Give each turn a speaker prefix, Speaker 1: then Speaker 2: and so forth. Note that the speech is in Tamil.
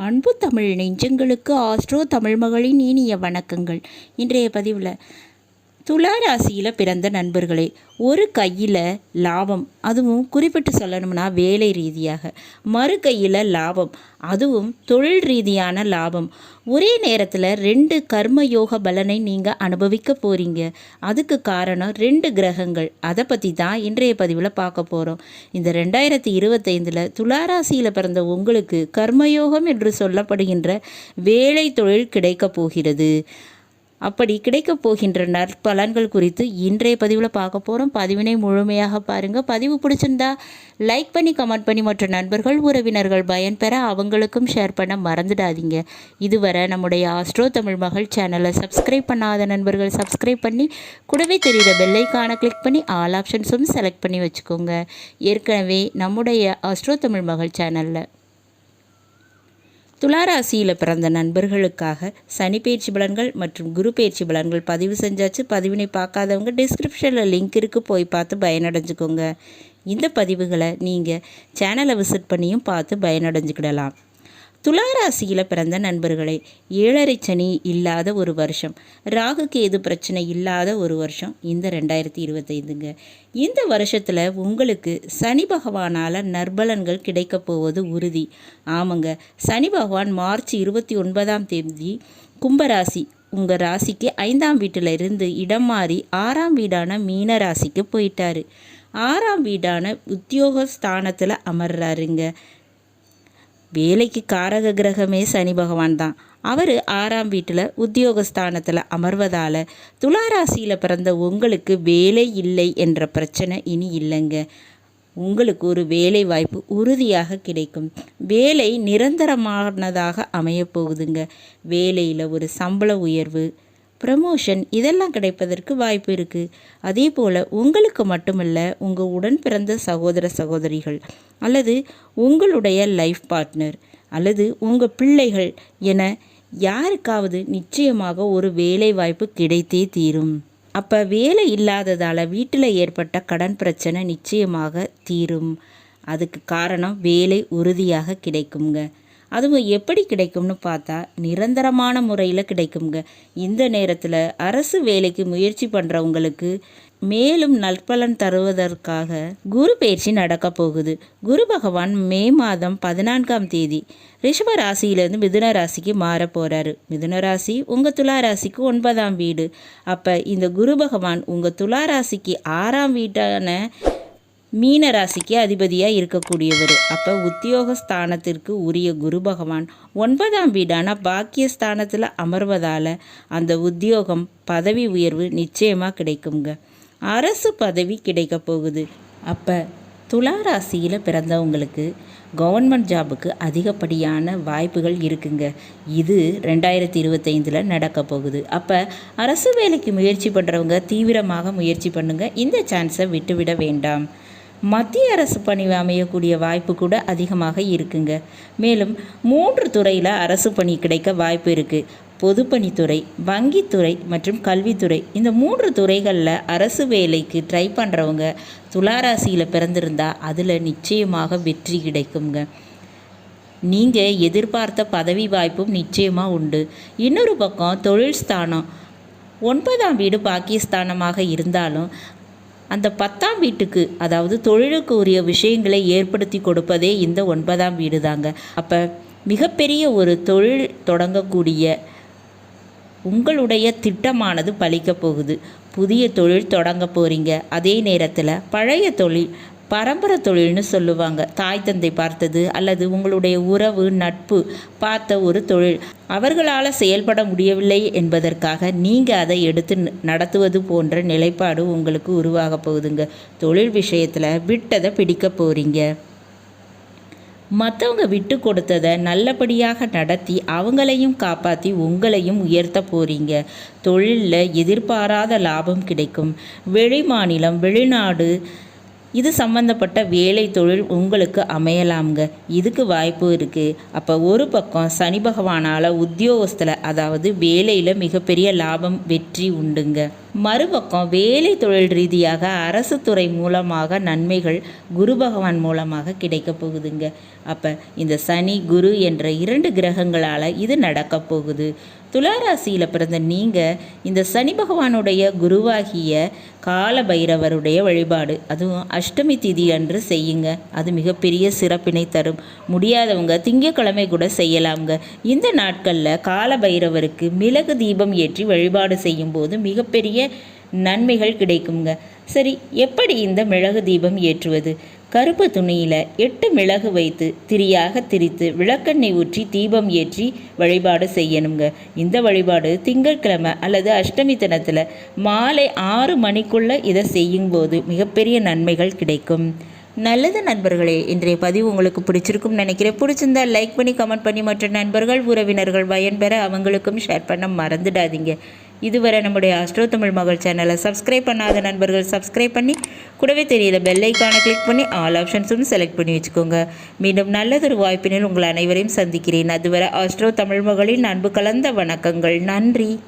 Speaker 1: அன்பு தமிழ் நெஞ்சங்களுக்கு ஆஸ்ட்ரோ தமிழ் மகளின் இனிய வணக்கங்கள். இன்றைய பதிவில் துலா ராசியில் பிறந்த நண்பர்களே ஒரு கையில் லாபம் அதுவும் குறிப்பிட்டு சொல்லணும்னா வேலை ரீதியாக. மறு கையில் லாபம் அதுவும் தொழில் ரீதியான லாபம். ஒரே நேரத்தில் ரெண்டு கர்ம யோக பலனை நீங்கள் அனுபவிக்க போகிறீங்க அதுக்கு காரணம் ரெண்டு கிரகங்கள். அதை பற்றி தான் இன்றைய பதிவில் பார்க்க போகிறோம் இந்த ரெண்டாயிரத்தி இருபத்தைந்தில் துளாராசியில் பிறந்த உங்களுக்கு கர்மயோகம் என்று சொல்லப்படுகின்ற வேலை தொழில் கிடைக்கப் போகிறது. அப்படி கிடைக்கப் போகின்ற நற்பலன்கள் குறித்து இன்றைய பதிவில் பார்க்க போகிறோம் பதிவினை முழுமையாக பாருங்கள் பதிவு பிடிச்சிருந்தா லைக் பண்ணி கமெண்ட் பண்ணி மற்ற நண்பர்கள் உறவினர்கள் பயன்பெற அவங்களுக்கும் ஷேர் பண்ண மறந்துடாதீங்க. இதுவரை நம்முடைய ஆஸ்ட்ரோ தமிழ் மகள் சேனலை சப்ஸ்கிரைப் பண்ணாத நண்பர்கள் சப்ஸ்கிரைப் பண்ணி கூடவே தெரிகிற பெல்லைக்கான கிளிக் பண்ணி ஆல் ஆப்ஷன்ஸும் செலக்ட் பண்ணி வச்சுக்கோங்க. ஏற்கனவே நம்முடைய ஆஸ்ட்ரோ தமிழ் மகள் சேனலில் துளாராசியில் பிறந்த நண்பர்களுக்காக சனி பயிற்சி பலன்கள் மற்றும் குரு பயிற்சி பலன்கள் பதிவு செஞ்சாச்சு. பதிவினை பார்க்காதவங்க டிஸ்கிரிப்ஷனில் லிங்க் இருக்குது போய் பார்த்து பயனடைஞ்சுக்கோங்க. இந்த பதிவுகளை நீங்கள் சேனலை விசிட் பண்ணியும் பார்த்து பயனடைஞ்சுக்கிடலாம். துளாராசியில் பிறந்த நண்பர்களே ஏழரை சனி இல்லாத ஒரு வருஷம் ராகு கேது பிரச்சனை இல்லாத ஒரு வருஷம் இந்த ரெண்டாயிரத்தி இருபத்தைந்துங்க. இந்த வருஷத்தில் உங்களுக்கு சனி பகவானால் நற்பலன்கள் கிடைக்க போவது உறுதி. ஆமாங்க சனி பகவான் மார்ச் இருபத்தி ஒன்பதாம் தேதி கும்பராசி உங்கள் ராசிக்கு ஐந்தாம் வீட்டில் இருந்து இடம் மாறி ஆறாம் வீடான மீன ராசிக்கு போயிட்டாரு. ஆறாம் வீடான உத்தியோக ஸ்தானத்தில் அமர்றாருங்க. வேலைக்கு காரக கிரகமே சனி பகவான் தான். அவர் ஆறாம் வீட்டில் உத்தியோகஸ்தானத்தில் அமர்வதால் துளாராசியில் பிறந்த உங்களுக்கு வேலை இல்லை என்ற பிரச்சனை இனி இல்லைங்க. உங்களுக்கு ஒரு வேலை வாய்ப்பு உறுதியாக கிடைக்கும். வேலை நிரந்தரமானதாக அமையப்போகுதுங்க வேலையில் ஒரு சம்பள உயர்வு ப்ரமோஷன் இதெல்லாம் கிடைப்பதற்கு வாய்ப்பு இருக்குது அதே போல் உங்களுக்கு மட்டுமல்ல உங்கள் உடன் பிறந்த சகோதர சகோதரிகள் அல்லது உங்களுடைய லைஃப் பார்ட்னர் அல்லது உங்கள் பிள்ளைகள் என யாருக்காவது நிச்சயமாக ஒரு வேலை வாய்ப்பு கிடைத்தே தீரும். அப்போ வேலை இல்லாததால் வீட்டில் ஏற்பட்ட கடன் பிரச்சனை நிச்சயமாக தீரும். அதுக்கு காரணம் வேலை உறுதியாக கிடைக்குங்க அதுவும் எப்படி கிடைக்கும்னு பார்த்தா நிரந்தரமான முறையில் கிடைக்குங்க இந்த நேரத்தில் அரசு வேலைக்கு முயற்சி பண்ணுறவங்களுக்கு மேலும் நற்பலன் தருவதற்காக குரு பயிற்சி நடக்க போகுது. குரு பகவான் மே மாதம் பதினான்காம் தேதி ரிஷப ராசியிலேருந்து மிதுன ராசிக்கு மாற போகிறாரு மிதுன ராசி உங்கள் துலா ராசிக்கு ஒன்பதாம் வீடு. அப்போ இந்த குரு பகவான் உங்கள் துலா ராசிக்கு ஆறாம் வீட்டான மீன ராசிக்கு அதிபதியாக இருக்கக்கூடியவர். அப்போ உத்தியோக ஸ்தானத்திற்கு உரிய குரு பகவான் ஒன்பதாம் வீடான பாக்கியஸ்தானத்தில் அமர்வதால் அந்த உத்தியோகம் பதவி உயர்வு நிச்சயமாக கிடைக்குங்க அரசு பதவி கிடைக்க போகுது. அப்போ துலா ராசியில் பிறந்தவங்களுக்கு கவர்மெண்ட் ஜாபுக்கு அதிகப்படியான வாய்ப்புகள் இருக்குங்க. இது ரெண்டாயிரத்தி இருபத்தைந்தில் நடக்க போகுது. அப்போ அரசு வேலைக்கு முயற்சி பண்ணுறவங்க தீவிரமாக முயற்சி பண்ணுங்கள் இந்த சான்ஸை விட்டுவிட வேண்டாம். மத்திய அரசு பணி அமையக்கூடிய வாய்ப்பு கூட அதிகமாக இருக்குங்க. மேலும் மூன்று துறையில் அரசு பணி கிடைக்க வாய்ப்பு இருக்குது பொதுப்பணித்துறை வங்கித்துறை மற்றும் கல்வித்துறை. இந்த மூன்று துறைகளில் அரசு வேலைக்கு ட்ரை பண்ணுறவங்க துளாராசியில் பிறந்திருந்தால் அதில் நிச்சயமாக வெற்றி கிடைக்குங்க. நீங்கள் எதிர்பார்த்த பதவி வாய்ப்பும் நிச்சயமாக உண்டு. இன்னொரு பக்கம் தொழில் ஸ்தானம். ஒன்பதாம் வீடு பாக்கியஸ்தானமாக இருந்தாலும் அந்த பத்தாம் வீட்டுக்கு அதாவது தொழிலுக்கு உரிய விஷயங்களை ஏற்படுத்தி கொடுப்பதே இந்த ஒன்பதாம் வீடு தாங்க அப்போ மிகப்பெரிய ஒரு தொழில் தொடங்கக்கூடிய உங்களுடைய திட்டமானது பழிக்க போகுது. புதிய தொழில் தொடங்க போகிறீங்க அதே நேரத்தில் பழைய தொழில் பரம்பரை தொழில்னு சொல்லுவாங்க. தாய் தந்தை பார்த்தது அல்லது உங்களுடைய உறவு நட்பு பார்த்த ஒரு தொழில். அவர்களால் செயல்பட முடியவில்லை என்பதற்காக நீங்கள் அதை எடுத்து நடத்துவது போன்ற நிலைப்பாடு உங்களுக்கு உருவாக போகுதுங்க. தொழில் விஷயத்தில் விட்டதை பிடிக்க போகிறீங்க மற்றவங்க விட்டு கொடுத்ததை நல்லபடியாக நடத்தி அவங்களையும் காப்பாற்றி உங்களையும் உயர்த்த போகிறீங்க தொழிலில் எதிர்பாராத லாபம் கிடைக்கும். வெளி மாநிலம் வெளிநாடு இது சம்மந்தப்பட்ட வேலை தொழில் உங்களுக்கு அமையலாம்ங்க. இதுக்கு வாய்ப்பு இருக்குது அப்போ ஒரு பக்கம் சனி பகவானால் உத்தியோகத்தில் அதாவது வேலையில் மிகப்பெரிய லாபம் வெற்றி உண்டுங்க. மறுபக்கம் வேலை தொழில் ரீதியாக அரசு துறை மூலமாக நன்மைகள் குரு பகவான் மூலமாக கிடைக்க போகுதுங்க. அப்போ இந்த சனி குரு என்ற இரண்டு கிரகங்களால் இது நடக்க போகுது. துளாராசியில் பிறந்த நீங்கள் இந்த சனி பகவானுடைய குருவாகிய கால பைரவருடைய வழிபாடு அதுவும் அஷ்டமி திதி அன்று செய்யுங்க. அது மிகப்பெரிய சிறப்பினை தரும். முடியாதவங்க திங்கக்கிழமை கூட செய்யலாம்ங்க. இந்த நாட்களில் கால பைரவருக்கு மிளகு தீபம் ஏற்றி வழிபாடு செய்யும்போது மிகப்பெரிய நன்மைகள் கிடைக்குங்க. சரி எப்படி இந்த மிளகு தீபம் ஏற்றுவது? கருப்பு துணியில் எட்டு மிளகு வைத்து திரியாக திரித்து விளக்கெண்ணெய் ஊற்றி தீபம் ஏற்றி வழிபாடு செய்யணுங்க. இந்த வழிபாடு திங்கட்கிழமை அல்லது அஷ்டமி தினத்தில் மாலை ஆறு மணிக்குள்ளே இதை செய்யும்போது மிகப்பெரிய நன்மைகள் கிடைக்கும். நல்லது நண்பர்களே இன்றைய பதிவு உங்களுக்கு பிடிச்சிருக்கும் நினைக்கிறேன். பிடிச்சிருந்தா லைக் பண்ணி கமெண்ட் பண்ணி மற்ற நண்பர்கள் உறவினர்கள் பயன்பெற அவங்களுக்கும் ஷேர் பண்ண மறந்துடாதீங்க. இதுவரை நம்முடைய அஸ்ட்ரோ தமிழ் மகள் சேனலை சப்ஸ்கிரைப் பண்ணாத நண்பர்கள் சப்ஸ்கிரைப் பண்ணி கூடவே தெரியல பெல் ஐக்கானை கிளிக் பண்ணி ஆல் ஆப்ஷன்ஸும் செலக்ட் பண்ணி வச்சுக்கோங்க. மீண்டும் நல்லதொரு வாய்ப்பினில் உங்கள் அனைவரையும் சந்திக்கிறேன். அதுவரை அஸ்ட்ரோ தமிழ் மகளின் அன்பு கலந்த வணக்கங்கள். நன்றி.